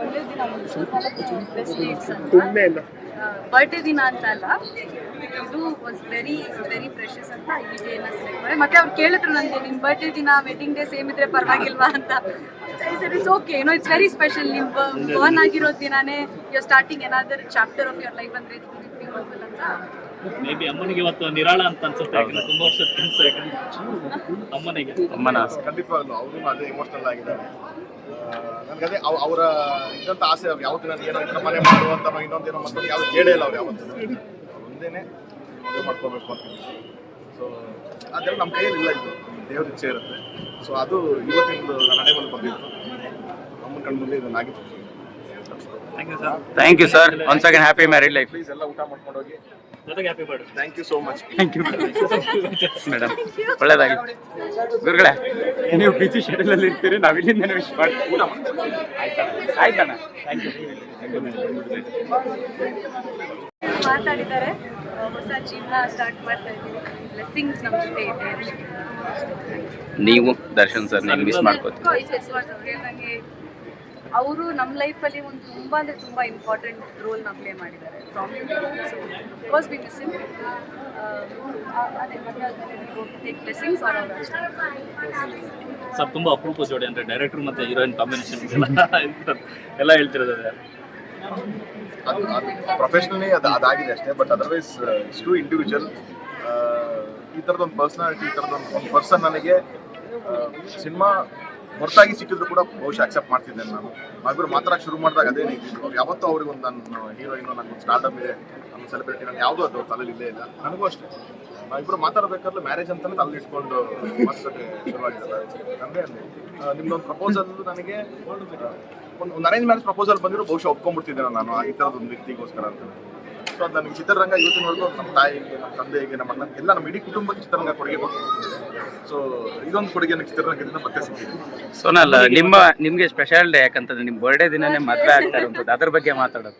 ಒಳ್ಳೆ ದಿನ ಅಂತ ಬರ್ಡೇ ದಿನ ಅಂತ ಅಲ್ಲ. ಇದು ವಾಸ್ ವೆರಿ ವೆರಿ ಪ್ರೆಷಸ್ ಅಂತ ಈ ಡೇನ ಸೆಲೆಕ್ಟ್ ಮಾಡಿ. ಮತ್ತೆ ಅವ್ರು ಕೇಳಿದ್ರು ನನಗೆ ನಿಮ್ಮ ಬರ್ಡೇ ದಿನ ವೆಡ್ಡಿಂಗ್ ಡೇ ಸೇಮ್ ಇದ್ರೆ ಪರವಾಗಿಲ್ವಾ? ಅಂತ. ಸರ್ ಇಟ್ಸ್ ಓಕೆ ಏನೋ ಇಟ್ಸ್ ವೆರಿ ಸ್ಪೆಷಲ್ ನಿಮ್ಮ ಬರ್ನ್ ಆಗಿರೋ ದಿನಾನೇ ಯು ಸ್ಟಾರ್ಟಿಂಗ್ ಏನಾದರೂ ಚಾಪ್ಟರ್ ಆಫ್ ಯುವರ್ ಲೈಫ್ ಅಂದರೆ ಅಂತ. ಮೇ ಬಿ ಅಮ್ಮನಿಗೆ ಇವತ್ತು ನಿರಾಳ ಅಂತ ಅನ್ಸುತ್ತೆ. ಯಾಕಂದ್ರೆ ತುಂಬಾ ವರ್ಷದ ಕೆಲಸ ಅಮ್ಮನಿಗೆ. ಅಮ್ಮನ. ಖಂಡಿತವಾಗ್ಲೂ ಅವರು ಅದೇ ಎಮೋಷನಲ್ ಆಗಿದ್ದಾರೆ. ನನಗೆ ಅದೇ ಅವ್- ಅವರ ಇದ್ದಂಥ ಆಸೆ ಅವ್ರು ಯಾವತ್ತು ನಾನು ಏನೋ ನಮ್ಮ ಮನೆ ಮಾಡುವಂತ ಇನ್ನೊಂದೇನೋ ಮತ್ತೊಂದು ಯಾವ್ದು ಕೇಳೇ ಇಲ್ಲ ಅವ್ರು ಯಾವತ್ತು. ಒಂದೇನೆ ಮದುವೆ ಮಾಡ್ಕೋಬೇಕು ಅಂತ. ಸೊ ಅದೆಲ್ಲ ನಮ್ಮ ಕೈಯಲ್ಲಿ ಇಲ್ಲ ಇದು. ದೇವ್ರ ಇಚ್ಛೆ ಇರುತ್ತೆ. ಸೊ ಅದು ಇವತ್ತಿಂದು ನನ್ನ ಮೇಲೆ ಬಂದಿತ್ತು. ಅಮ್ಮನ ಕಣ್ಮುಂದೆ ಇದನ್ನಾಗಿತ್ತು thank you sir thank you sir once again happy married life please ಎಲ್ಲ ಊಟ ಮಾಡ್ಕೊಂಡು ಹೋಗಿ ಜೊತೆಗೆ happy birth thank you so much thank you madam ಒಳ್ಳೇದಾಗಿ. ಗುರುಗಳೇ ನೀವು ಬಿಸಿ ಶೆಡ್ಯೂಲ್ ಅಲ್ಲಿ ಇರ್ತೀರಿ ನಾವು ಇಲ್ಲಿಂದ ವಿಶ್ ಮಾಡ್ತೀವಿ ಆಯ್ತಣ್ಣ. ಥ್ಯಾಂಕ್ ಯು ಮಾತಾಡಿದ್ದಾರೆ. ಹೊಸ ಜೀವನ ಸ್ಟಾರ್ಟ್ ಮಾಡ್ತಾ ಇದ್ದೀವಿ. ಬ್ಲೆಸ್ಸಿಂಗ್ಸ್ ನಮ್ಮ ಜೊತೆ ಇದೆ. ನೀವು ದರ್ಶನ್ ಸರ್ ನೀವು ಮಿಸ್ ಮಾಡ್ಕೋತೀವಿ ನನಗೆ ಅವರು ನಮ್ಮ ಲೈಫಲ್ಲಿ ಒಂದು ತುಂಬ ಅಂದರೆ ತುಂಬ ಇಂಪಾರ್ಟೆಂಟ್ ರೋಲ್ನ ಪ್ಲೇ ಮಾಡಿದ್ದಾರೆ. ಫಸ್ಟ್ ಬಿ ಮಿಸ್ಸಿಂಗ್ ಅದೇ ಮದುವೆ take blessings R hour sir ತುಂಬ ಅಪರೂಪ ಜೋಡಿ ಅಂದರೆ ಡೈರೆಕ್ಟರ್ ಮತ್ತು ಹೀರೋಯಿನ್ ಕಾಂಬಿನೇಷನ್ ಎಲ್ಲ ಹೇಳ್ತಿರೋದು. ಅದೇ. ಅದು ಅದು ಪ್ರೊಫೆಷನಲಿ ಅದು ಅದಾಗಿದೆ ಅಷ್ಟೇ ಬಟ್ ಅದರ್ವೈಸ್ ಇಷ್ಟು ಇಂಡಿವಿಜುವಲ್ ಈ ಥರದೊಂದು ಪರ್ಸ್ನಾಲಿಟಿ ಈ ಥರದೊಂದು ಒಂದು ಪರ್ಸನ್ ನನಗೆ ಸಿನಿಮಾ ಹೊರತಾಗಿ ಸಿಕ್ಕಿದ್ರು ಕೂಡ ಬಹುಶಃ ಅಕ್ಸೆಪ್ಟ್ ಮಾಡ್ತಿದ್ದೇನೆ ನಾನು. ನಾವಿಬ್ಬರು ಮಾತ್ರ ಶುರು ಮಾಡಿದಾಗ ಅದೇ ಅವ್ರು ಯಾವತ್ತೂ ಅವ್ರಿಗೆ ಒಂದು ನನ್ನ ಹೀರೋಯಿನ್ ನನ್ನ ಸ್ಟಾರ್ಟಮ್ ಇದೆ, ನನ್ನ ಸೆಲೆಬ್ರಿಟಿ ನಾನು ಯಾವುದೂ ಅದು ತಲೆಯಲ್ಲಿ ಇಲ್ಲೇ ನನಗೂ ಅಷ್ಟೇ. ಇಬ್ಬರು ಮಾತಾಡಬೇಕಾದ್ರೆ ಮ್ಯಾರೇಜ್ ಅಂತಾನೆ ತಲೆ ಇಟ್ಕೊಂಡು ಮಾತುಕತೆ ಶುರುವಾಗಿದ್ದಲ್ಲ ಅಂದರೆ ನಿಮ್ದೊಂದು ಪ್ರಪೋಸಲ್ ನನಗೆ ಒಂದು ಒಂದು ಅರೇಂಜ್ ಮ್ಯಾರೇಜ್ ಪ್ರಪೋಸಲ್ ಬಂದಿರೋ ಬಹುಶಃ ಒಪ್ಕೊಂಡ್ಬಿಡ್ತಿದ್ದೆ ನಾನು ಈ ಥರದ ಒಂದು ವ್ಯಕ್ತಿಗೋಸ್ಕರ ಅಂತ. ಸೊ ನನಗೆ ಚಿತ್ರರಂಗ ಇವತ್ತಿನವರೆಗೂ ನಮ್ಮ ತಾಯಿಗೆ ನಮ್ಮ ತಂದೆಗೆ ನಮ್ಮ ಅಣ್ಣ ಎಲ್ಲ ನಮ್ಮ ಇಡೀ ಕುಟುಂಬಕ್ಕೆ ಚಿತ್ರರಂಗ ಕೊಡುಗೆ ಕೊಟ್ಟಿದೆ ಸೊ ಇದೊಂದು ಕೊಡುಗೆ ನನಗೆ ಚಿತ್ರರಂಗದಿಂದ ಮತ್ತೆ ಸಿಕ್ಕಿದೆ. ಸೋನಲ್, ನಿಮ್ಮ, ನಿಮಗೆ ಸ್ಪೆಷಲ್ ಡೇ ಯಾಕಂತಂದ್ರೆ ನಿಮ್ಮ ಬರ್ಡೇ ದಿನನೇ ಮದುವೆ ಆಗ್ತಾ ಇರುವಂಥದ್ದು. ಅದ್ರ ಬಗ್ಗೆ ಮಾತಾಡೋದು.